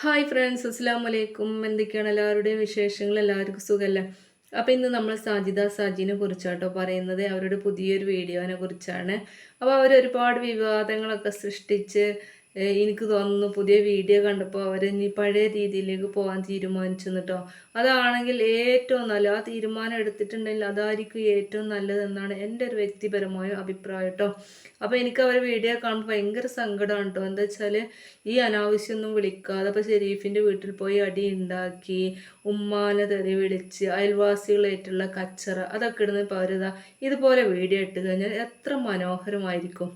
Hi friends അസ്സാം വലൈക്കും എന്തൊക്കെയാണ് എല്ലാവരുടെയും വിശേഷങ്ങൾ? എല്ലാവർക്കും സുഖമല്ലേ അപ്പോൾ ഇന്ന് നമ്മൾ സാജിദ സാജിനെ കുറിച്ചാട്ടോ പറയുന്നത്. അവരുടെ പുതിയൊരു വീഡിയോനെ കുറിച്ചാണ്. അപ്പോൾ അവർ ഒരുപാട് വിവാദങ്ങളൊക്കെ സൃഷ്ടിച്ച് എനിക്ക് തോന്നുന്നു പുതിയ വീഡിയോ കണ്ടപ്പോൾ അവർ ഇനി പഴയ രീതിയിലേക്ക് പോകാൻ തീരുമാനിച്ചു കേട്ടോ അതാണെങ്കിൽ ഏറ്റവും നല്ല ആ തീരുമാനം എടുത്തിട്ടുണ്ടെങ്കിൽ അതായിരിക്കും ഏറ്റവും നല്ലതെന്നാണ് എന്റെ ഒരു വ്യക്തിപരമായ അഭിപ്രായം കേട്ടോ അപ്പോൾ എനിക്ക് അവരെ വീഡിയോ കാണുമ്പോൾ ഭയങ്കര സങ്കടമാണ് കേട്ടോ എന്താ വെച്ചാൽ ഈ അനാവശ്യമൊന്നും വിളിക്കാതെ അപ്പോൾ ഷെരീഫിന്റെ വീട്ടിൽ പോയി അടി ഉണ്ടാക്കി ഉമ്മാനെ തെറി വിളിച്ച് അയൽവാസികളായിട്ടുള്ള കച്ചറ അതൊക്കെ ഇടുന്ന പൗരത ഇതുപോലെ വീഡിയോ ഇട്ട് കഴിഞ്ഞാൽ എത്ര മനോഹരമായിരിക്കും.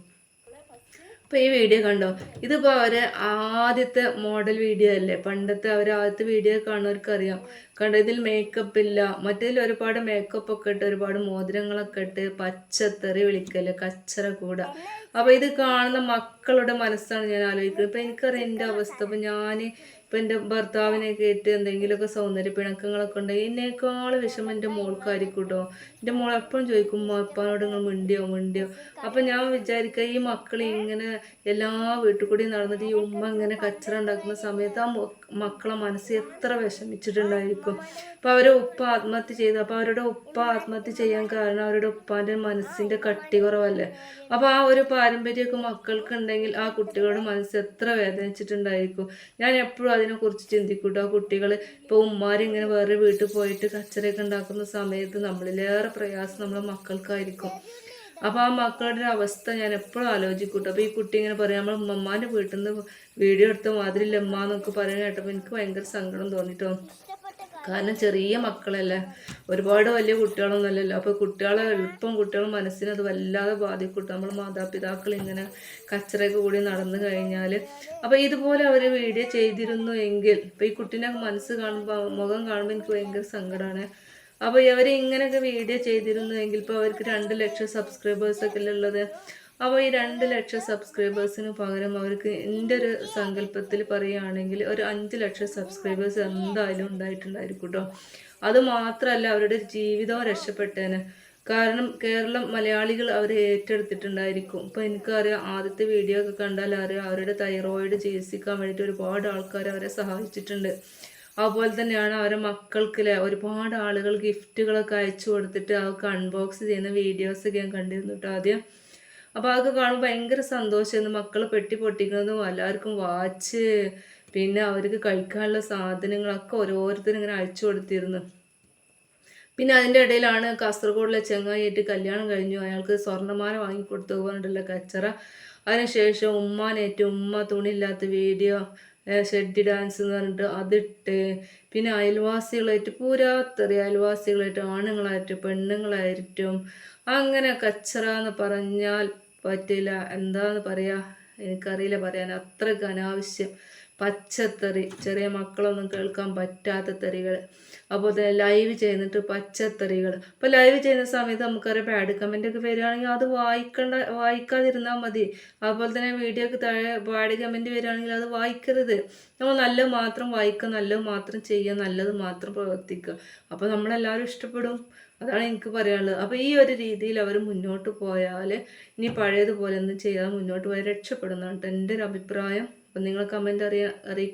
അപ്പോൾ ഈ വീഡിയോ കണ്ടോ? ഇതിപ്പോൾ അവർ ആദ്യത്തെ മോഡൽ വീഡിയോ അല്ലേ? പണ്ടത്തെ അവർ ആദ്യത്തെ വീഡിയോ കാണുന്നവർക്ക് അറിയാം കണ്ടോ? ഇതിൽ മേക്കപ്പ് ഇല്ല. മറ്റേതിൽ ഒരുപാട് മേക്കപ്പ് ഒക്കെ ഇട്ട് ഒരുപാട് മോതിരങ്ങളൊക്കെ ഇട്ട് പച്ചത്തെറി വിളിക്കൽ കച്ചറ കൂട. അപ്പോൾ ഇത് കാണുന്ന മക്കളുടെ മനസ്സാണ് ഞാൻ ആലോചിക്കുന്നത്. ഇപ്പം എനിക്കറിയാം എന്റെ അവസ്ഥ. അപ്പം ഞാൻ ഇപ്പം എന്റെ ഭർത്താവിനെ കേട്ട് എന്തെങ്കിലുമൊക്കെ സൗന്ദര്യ പിണക്കങ്ങളൊക്കെ ഉണ്ടെങ്കിൽ എന്നേക്കാൾ വിഷമം എന്റെ മോൾക്കായിരിക്കും കേട്ടോ എന്റെ മോൾ എപ്പോഴും ചോദിക്കും അപ്പാനോട് നിങ്ങൾ മിണ്ടിയോ മിണ്ടിയോ? അപ്പം ഞാൻ വിചാരിക്കുക ഈ മക്കൾ ഇങ്ങനെ എല്ലാ വീട്ടിൽ കൂടി നടന്നിട്ട് ഈ ഉമ്മ ഇങ്ങനെ കച്ചറ ഉണ്ടാക്കുന്ന സമയത്ത് ആ മക്കളെ മനസ്സ് എത്ര വിഷമിച്ചിട്ടുണ്ടായിരിക്കും. അപ്പോൾ അവരെ ഉപ്പ ആത്മഹത്യ ചെയ്തു. അപ്പോൾ അവരുടെ ഉപ്പ ആത്മഹത്യ ചെയ്യാൻ കാരണം അവരുടെ ഉപ്പാന്റെ മനസ്സിന്റെ കട്ടി കുറവല്ലേ? അപ്പോൾ ആ ഒരു പാരമ്പര്യമൊക്കെ മക്കൾക്ക് ഉണ്ടെങ്കിൽ ആ കുട്ടികളുടെ മനസ്സ് എത്ര വേദനിച്ചിട്ടുണ്ടായിരിക്കും. ഞാൻ എപ്പോഴും അതിനെക്കുറിച്ച് ചിന്തിക്കൂട്ടോ. ആ കുട്ടികൾ ഇപ്പോൾ ഉമ്മാരിങ്ങനെ വേറെ വീട്ടിൽ പോയിട്ട് കച്ചറയൊക്കെ ഉണ്ടാക്കുന്ന സമയത്ത് നമ്മളിലേറെ പ്രയാസം നമ്മളെ മക്കൾക്കായിരിക്കും. അപ്പോൾ ആ മക്കളുടെ അവസ്ഥ ഞാൻ എപ്പോഴും ആലോചിക്കൂട്ടോ. അപ്പോൾ ഈ കുട്ടി ഇങ്ങനെ പറയാം നമ്മൾ ഉമ്മമാന്റെ വീട്ടിൽ നിന്ന് വീഡിയോ എടുത്ത മാതിരി ഉമ്മ എന്നൊക്കെ പറയുന്നത് കേട്ടപ്പോൾ എനിക്ക് ഭയങ്കര സങ്കടം തോന്നിട്ടോ. കാരണം ചെറിയ മക്കളല്ലേ. ഒരുപാട് വലിയ കുട്ടികളൊന്നുമല്ലല്ലോ. അപ്പോൾ കുട്ടികളെ എളുപ്പം കുട്ടികളെ മനസ്സിനെ അത് വല്ലാതെ ബാധിക്കൂട്ടോ. നമ്മൾ മാതാപിതാക്കൾ ഇങ്ങനെ കച്ചറയൊക്കെ കൂടി നടന്നു കഴിഞ്ഞാൽ അപ്പോൾ ഇതുപോലെ അവർ വീഡിയോ ചെയ്തിരുന്നു എങ്കിൽ ഇപ്പോൾ ഈ കുട്ടീനെ മനസ്സ് കാണുമ്പോൾ മുഖം കാണുമ്പോൾ എനിക്ക് ഭയങ്കര സങ്കടമാണ് അപ്പോൾ ഇവർ ഇങ്ങനെയൊക്കെ വീഡിയോ ചെയ്തിരുന്നു എങ്കിൽ ഇപ്പോൾ അവർക്ക് രണ്ട് ലക്ഷം സബ്സ്ക്രൈബേഴ്സ് ഒക്കെ അല്ലേ ഉള്ളത്? അപ്പോൾ ഈ രണ്ട് ലക്ഷം സബ്സ്ക്രൈബേഴ്സിന് പകരം അവർക്ക് എന്റെ ഒരു സങ്കല്പത്തിൽ പറയുകയാണെങ്കിൽ ഒരു അഞ്ച് ലക്ഷം സബ്സ്ക്രൈബേഴ്സ് എന്തായാലും ഉണ്ടായിട്ടുണ്ടായിരിക്കും കേട്ടോ. അത് മാത്രമല്ല അവരുടെ ജീവിതം രക്ഷപ്പെട്ടേനെ. കാരണം കേരളം മലയാളികൾ അവർ ഏറ്റെടുത്തിട്ടുണ്ടായിരിക്കും. ഇപ്പോൾ എനിക്കറിയാം ആദ്യത്തെ വീഡിയോ ഒക്കെ കണ്ടാൽ അറിയാം അവരുടെ തൈറോയിഡ് ചികിത്സിക്കാൻ വേണ്ടിയിട്ട് ഒരുപാട് ആൾക്കാർ അവരെ സഹായിച്ചിട്ടുണ്ട്. അതുപോലെ തന്നെയാണ് അവരെ മക്കൾക്ക് ഒരുപാട് ആളുകൾ ഗിഫ്റ്റുകളൊക്കെ അയച്ചു കൊടുത്തിട്ട് അവർക്ക് അൺബോക്സ് ചെയ്യുന്ന വീഡിയോസ് ഒക്കെ ഞാൻ കണ്ടിരുന്നു കേട്ടോ ആദ്യം. അപ്പോൾ അതൊക്കെ കാണുമ്പോൾ ഭയങ്കര സന്തോഷമായിരുന്നു മക്കൾ പെട്ടി പൊട്ടിക്കുന്നതും എല്ലാവർക്കും വാച്ച് പിന്നെ അവർക്ക് കഴിക്കാനുള്ള സാധനങ്ങളൊക്കെ ഓരോരുത്തരും ഇങ്ങനെ അയച്ചു കൊടുത്തിരുന്നു. പിന്നെ അതിന്റെ ഇടയിലാണ് കാസർഗോഡിലെ ചെങ്ങായിട്ട് കല്യാണം കഴിഞ്ഞു. അയാൾക്ക് സ്വർണമാല വാങ്ങിക്കൊടുത്തു പറഞ്ഞിട്ടുള്ള കച്ചറ. അതിനുശേഷം ഉമ്മാനേറ്റ് ഉമ്മ തുണിയില്ലാത്ത വീഡിയോ ഷെഡ്ഡി ഡാൻസ് എന്ന് പറഞ്ഞിട്ട് അതിട്ട്. പിന്നെ അയൽവാസികളായിട്ട് പൂരാത്തറി അയൽവാസികളായിട്ട് ആണുങ്ങളായിട്ട് പെണ്ണുങ്ങളായിട്ടും. അങ്ങനെ കച്ചറ എന്ന് പറഞ്ഞാൽ പറ്റില്ല. എന്താന്ന് പറയാ? എനിക്കറിയില്ല പറയാൻ. അത്രയ്ക്ക് അനാവശ്യം. പച്ചത്തെറി ചെറിയ മക്കളൊന്നും കേൾക്കാൻ പറ്റാത്ത തെറികൾ അപ്പോൾ ലൈവ് ചെയ്യുന്നിട്ട് പച്ചത്തെറികൾ. അപ്പോൾ ലൈവ് ചെയ്യുന്ന സമയത്ത് നമുക്കറിയാം ബാഡ് കമന്റ് ഒക്കെ വരികയാണെങ്കിൽ അത് വായിക്കണ്ട വായിക്കാതിരുന്നാൽ മതി. അതുപോലെ തന്നെ വീഡിയോക്ക് താഴെ ബാഡ് കമന്റ് വരികയാണെങ്കിൽ അത് വായിക്കരുത്. നമ്മൾ നല്ലത് മാത്രം വായിക്കുക നല്ലത് മാത്രം ചെയ്യുക നല്ലത് മാത്രം പ്രവർത്തിക്കുക. അപ്പോൾ നമ്മളെല്ലാവരും ഇഷ്ടപ്പെടും. അതാണ് എനിക്ക് പറയാനുള്ളത്. അപ്പോൾ ഈ ഒരു രീതിയിൽ അവർ മുന്നോട്ട് പോയാൽ ഇനി പഴയതുപോലെ ഒന്നും ചെയ്യാതെ മുന്നോട്ട് പോയാൽ രക്ഷപ്പെടുന്നതാണ് എന്റെ ഒരു അഭിപ്രായം. അപ്പം നിങ്ങൾ കമന്റ് അറിയാ അറിയിക്കുക